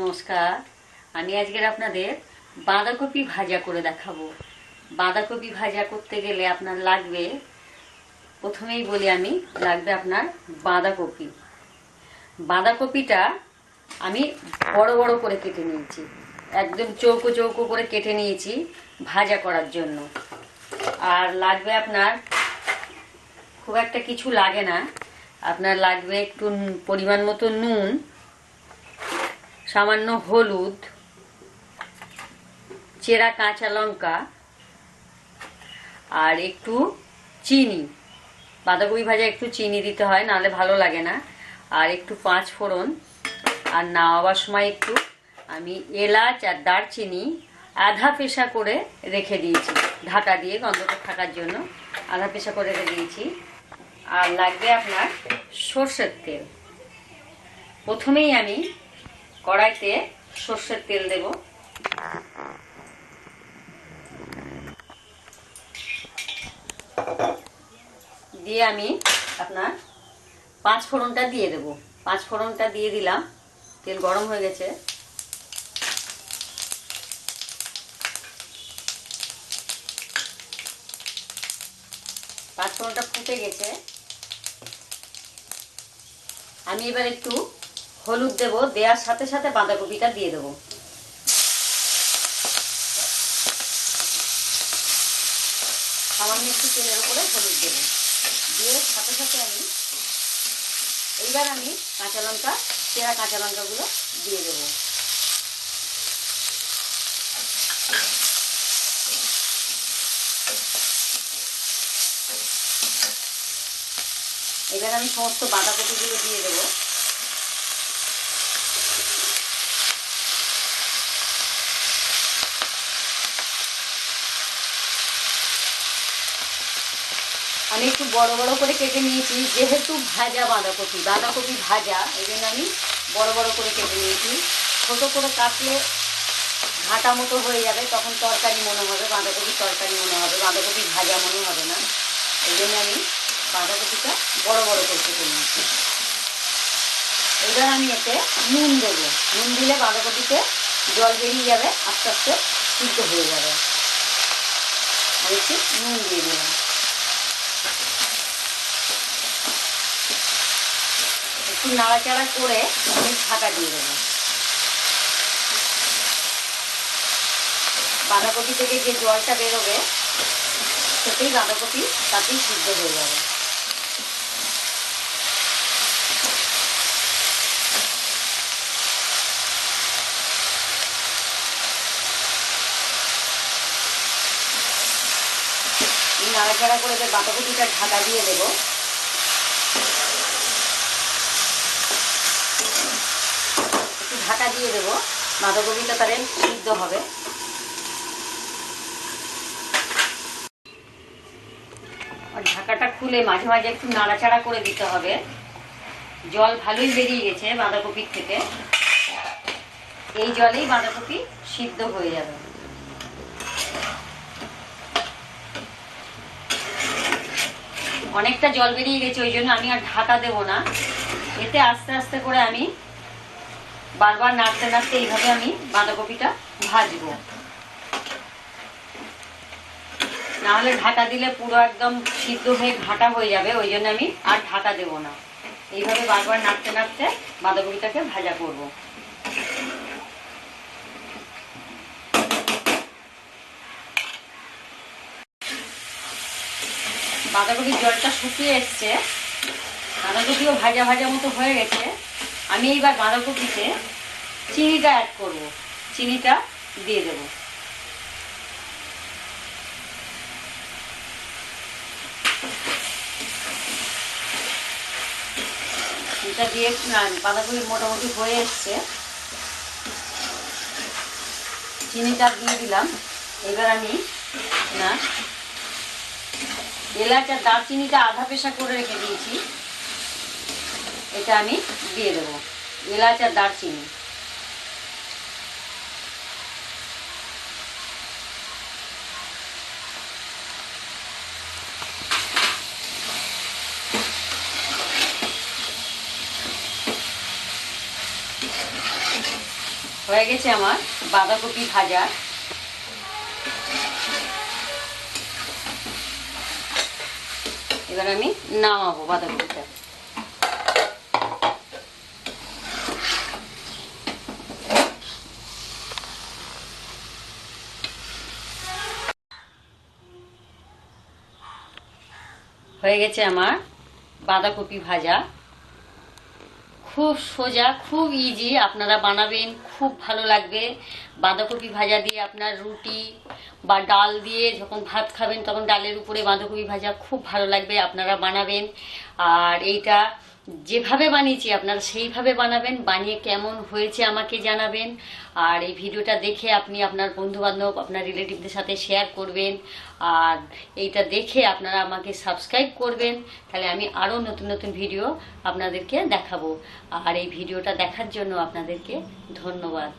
নমস্কার। আমি আজকের আপনাদের বাঁধাকপি ভাজা করে দেখাবো। বাঁধাকপি ভাজা করতে গেলে আপনার লাগবে, প্রথমেই বলি আমি, লাগবে আপনার বাঁধাকপি। বাঁধাকপিটা আমি বড় বড় করে কেটে নিয়েছি। একদম চৌকো চৌকো করে কেটে নিয়েছি ভাজা করার জন্য। আর লাগবে আপনার, খুব একটা কিছু লাগে না। আপনার লাগবে একটু পরিমাণ মতো নুন সামান্য হলুদ, চেরা কাঁচা লঙ্কা, আর একটু চিনি। বাঁধাকপি ভাজা একটু চিনি দিতে হয়, নাহলে ভালো লাগে না। আর একটু পাঁচ ফোড়ন, আর নাওয়াবার সময় একটু আমি এলাচ আর দারচিনি আধা পেশা করে রেখে দিয়েছি। ঢাকা দিয়ে গন্ধটা থাকার জন্য আধা পেশা করে রেখে দিয়েছি। আর লাগবে আপনার সর্ষের তেল। প্রথমেই আমি কড়াইতে সর্ষের তেল দেব। দিয়ে আমি আপনার পাঁচ ফোড়নটা দিয়ে দেব। পাঁচ ফোড়নটা দিয়ে দিলাম। তেল গরম হয়ে গেছে। পাঁচ ফোড়নটা ফুটে গেছে। আমি এবার একটু হলুদ দেব, দেওয়ার সাথে সাথে বাঁধাকপিটা দিয়ে দেবো। সামান্য একটু তেলের উপরে হলুদ দেবো। দিয়ে সাথে সাথে আমি, এইবার আমি কাঁচা লঙ্কা, চেরা কাঁচা লঙ্কাগুলো দিয়ে দেবো। এবার আমি সমস্ত বাঁধাকপিগুলো দিয়ে দেবো। আমি একটু বড় বড় করে কেটে নিয়েছি, যেহেতু ভাজা বাঁধাকপি বাঁধাকপি ভাজা, এই জন্য আমি বড় বড় করে কেটে নিয়েছি। ছোট করে কাটলে ঘাটা মতো হয়ে যাবে, তখন তরকারি মনে হবে, বাঁধাকপি তরকারি মনে হবে, বাঁধাকপি ভাজা মনে হবে না। এই জন্য আমি বাঁধাকপিটা বড় বড় করে কেটে নিয়েছি। এবার আমি এতে নুন দেবো। নুন দিলে বাঁধাকপিতে জল বেরিয়ে যাবে, আস্তে আস্তে সিদ্ধ হয়ে যাবে। আমি একটু নুন দিয়ে দিলাম। একটু নাড়াচাড়া করে আমি ঢাকা দিয়ে দেব। বাঁধাকপি থেকে যে জলটা বেরোবে, সেটাই বাঁধাকপি, তাতেই সিদ্ধ হয়ে যাবে। নাড়াচাড়া করে যে বাঁধাকপিটা ঢাকা দিয়ে দেবো। একটু ঢাকা দিয়ে দেবো। বাঁধাকপিটা তাহলে সিদ্ধ হবে। ঢাকাটা খুলে মাঝে মাঝে একটু নাড়াচাড়া করে দিতে হবে। জল ভালোই বেরিয়ে গেছে বাঁধাকপির থেকে। এই জলেই বাঁধাকপি সিদ্ধ হয়ে যাবে। অনেকটা জল বেরিয়ে গেছে, ওই জন্য আমি আর ঢাকা দেবো না। এতে আস্তে আস্তে করে আমি বারবার নাড়তে নাড়তে এইভাবে আমি বাঁধাকপিটা ভাজবো। নাহলে ঢাকা দিলে পুরো একদম সিদ্ধ হয়ে ঘাটা হয়ে যাবে, ওই জন্য আমি আর ঢাকা দেবো না। এইভাবে বারবার নাড়তে নাড়তে বাঁধাকপিটাকে ভাজা করব। বাঁধাকপির জলটা শুকিয়ে এসছে। বাঁধাকপিও ভাজা ভাজা মতো হয়ে গেছে। আমি এইবার বাঁধাকপিতে চিনিটা অ্যাড করব। চিনিটা দিয়ে দেব। চিনিটা দিয়ে বাঁধাকপি মোটামুটি হয়ে এসছে। চিনিটা দিয়ে দিলাম। এবার আমি, না এলাচ আর দারচিনিটা আধা পেশা করে রেখে দিয়েছি। এটা আমি দিয়ে দেবো এলাচ আর দারচিনি। হয়ে গেছে আমার বাঁধাকপি ভাজা। এবার আমি নামাবো বাঁধাকপিটা। হয়ে গেছে আমার বাঁধাকপি ভাজা। খুব সোজা, খুব ইজি আপনারা বানাবেন, খুব ভালো লাগবে। বাঁধাকপি ভাজা দিয়ে আপনার রুটি বা ডাল দিয়ে যখন ভাত খাবেন, তখন ডালের উপরে বাঁধাকপি ভাজা খুব ভালো লাগবে, আপনারা বানাবেন। আর এইটা যেভাবে বানিয়েছি, আপনারা সেইভাবে বানাবেন, বানিয়ে কেমন হয়েছে আমাকে জানাবেন। আর এই ভিডিওটা দেখে আপনি আপনার বন্ধুবান্ধব, আপনার রিলেটিভদের সাথে শেয়ার করবেন। আর এইটা দেখে আপনারা আমাকে সাবস্ক্রাইব করবেন। তাহলে আমি আরও নতুন নতুন ভিডিও আপনাদেরকে দেখাবো। আর এই ভিডিওটা দেখার জন্য আপনাদেরকে ধন্যবাদ।